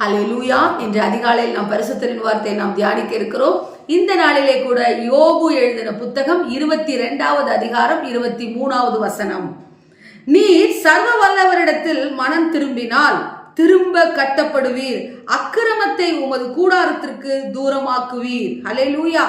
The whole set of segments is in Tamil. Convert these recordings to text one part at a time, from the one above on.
ஹலே லூயா இன்று அதிகாலையில் நாம் பரிசுத்தரின் வார்த்தையை நாம் தியானிக்க இருக்கிறோம். இந்த நாளிலே கூட யோபு எழுதின புத்தகம் இருபத்தி ரெண்டாவது அதிகாரம் இருபத்தி மூணாவது வசனம். நீர் சர்வ வல்லவரிடத்தில் மனம் திரும்பினால் திரும்ப கட்டப்படுவீர். அக்கிரமத்தை உமது கூடாரத்திற்கு தூரமாக்குவீர். ஹலே லூயா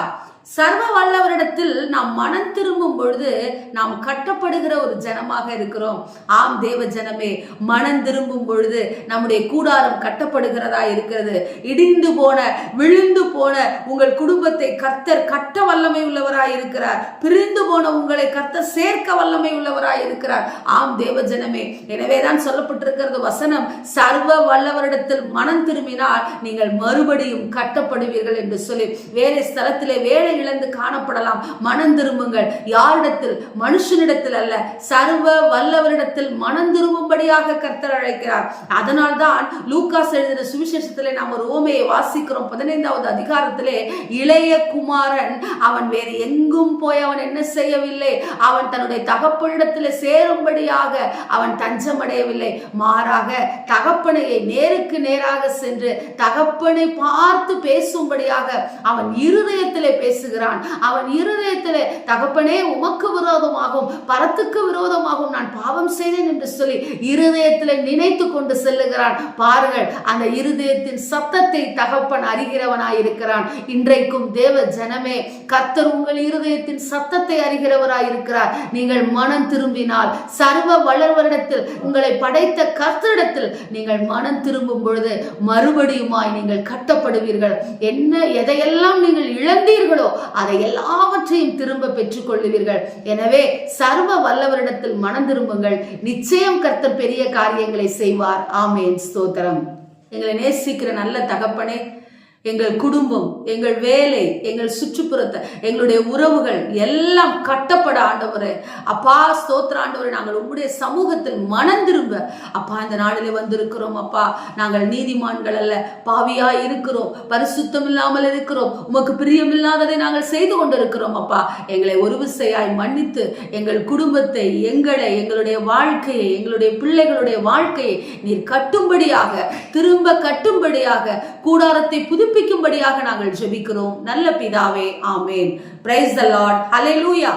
சர்வ வல்லவரிடத்தில் நாம் மனம் திரும்பும் பொழுது நாம் கட்டப்படுகிற ஒரு ஜனமாக இருக்கிறோம். ஆம் தேவ ஜனமே மனம் திரும்பும் பொழுது நம்முடைய கூடாரம் கட்டப்படுகிறதா இருக்கிறது. இடிந்து போன விழுந்து போன உங்கள் குடும்பத்தை கர்த்தர் கட்ட வல்லமை உள்ளவராய் இருக்கிறார். பிரிந்து போன உங்களை கர்த்தர் சேர்க்க வல்லமை உள்ளவராய் இருக்கிறார். ஆம் தேவ ஜனமே எனவேதான் சொல்லப்பட்டிருக்கிறது வசனம் சர்வ வல்லவரிடத்தில் மனம் திரும்பினால் நீங்கள் மறுபடியும் கட்டப்படுவீர்கள் என்று சொல்லி வேறு ஸ்தலத்திலே வேலை இழந்து காணப்படலாம். மனம் திரும்புங்கள். யாரிடத்தில்? மனுஷனிடத்தில் அல்ல. சர்வ வல்லவரிடத்தில் மனம் திரும்பும்படியாக கர்த்தர் அழைக்கிறார். அதனால்தான் லூக்காஸ் எழுதின சுவிசேஷத்திலே நாம் ஒரு ஓமையை வாசிக்கிறோம். பதினைந்தாவது அதிகாரத்திலே இளைய குமாரன் அவன் வேறு எங்கும் போய் அவன் என்ன செய்யவில்லை? அவன் தன்னுடைய தகப்பனிடத்தில் சேரும்படியாக அவன் தஞ்சமடையவில்லை. மாறாக தகப்பனையை நேருக்கு நேராக சென்று தகப்பனை பார்த்து பேசும்படியாக அவன் இருதயத்திலே பேசு பேசுகிறான். அவன் இருதயத்திலே தகப்பனே உமக்கு விரோதமாகவும் பரத்துக்கு விரோதமாகவும் நான் பாவம் செய்தேன் என்று சொல்லி இருதயத்தில் நினைத்து கொண்டு செல்லுகிறான். பாருங்கள் அந்த இருதயத்தின் சத்தத்தை தகப்பன் அறிகிறவனாய் இருக்கிறான் இன்றைக்கும் தேவ ஜனமே கர்த்தர் உங்கள் இருதயத்தின் சத்தத்தை அறிகிறவராய் இருக்கிறார் நீங்கள் மனம் திரும்பினால் சர்வ வளர்வரிடத்தில் உங்களை படைத்த கர்த்தரிடத்தில் நீங்கள் மனம் திரும்பும் பொழுது மறுபடியுமாய் நீங்கள் கட்டப்படுவீர்கள். என்ன எதையெல்லாம் நீங்கள் இழந்தீர்களோ அதை எல்லாவற்றையும் திரும்ப பெற்றுக்கொள்ளுவீர்கள். எனவே சர்வ வல்லவரிடத்தில் மனம் திரும்புங்கள். நிச்சயம் கர்த்தர் பெரிய காரியங்களை செய்வார். ஆமேன். ஸ்தோத்திரம். எங்களை நேசிக்கிற நல்ல தகப்பனே எங்கள் குடும்பம் எங்கள் வேலை எங்கள் சுற்றுப்புறத்தை எங்களுடைய உறவுகள் எல்லாம் கட்டப்பட ஆண்டவரே. அப்பா ஸ்தோத்திர ஆண்டவரே நாங்கள் உங்களுடைய சமூகத்தில் மனம் திரும்ப அப்பா இந்த நாளிலே வந்திருக்கிறோம் அப்பா. நாங்கள் நீதிமான்கள் அல்ல பாவியா இருக்கிறோம் பரிசுத்தம் இல்லாமல் இருக்கிறோம் உமக்கு பிரியமில்லாததை நாங்கள் செய்து கொண்டிருக்கிறோம் அப்பா. எங்களை ஒரு விசையாய் மன்னித்து எங்கள் குடும்பத்தை எங்களை எங்களுடைய வாழ்க்கையை எங்களுடைய பிள்ளைகளுடைய வாழ்க்கையை நீர் கட்டும்படியாக திரும்ப கட்டும்படியாக கூடாரத்தை புதுப்பிக்கும்படியாக நாங்கள் ஜெபிக்கிறோம். நல்ல பிதாவே ஆமேன். பிரைஸ் த லார்ட் லூயா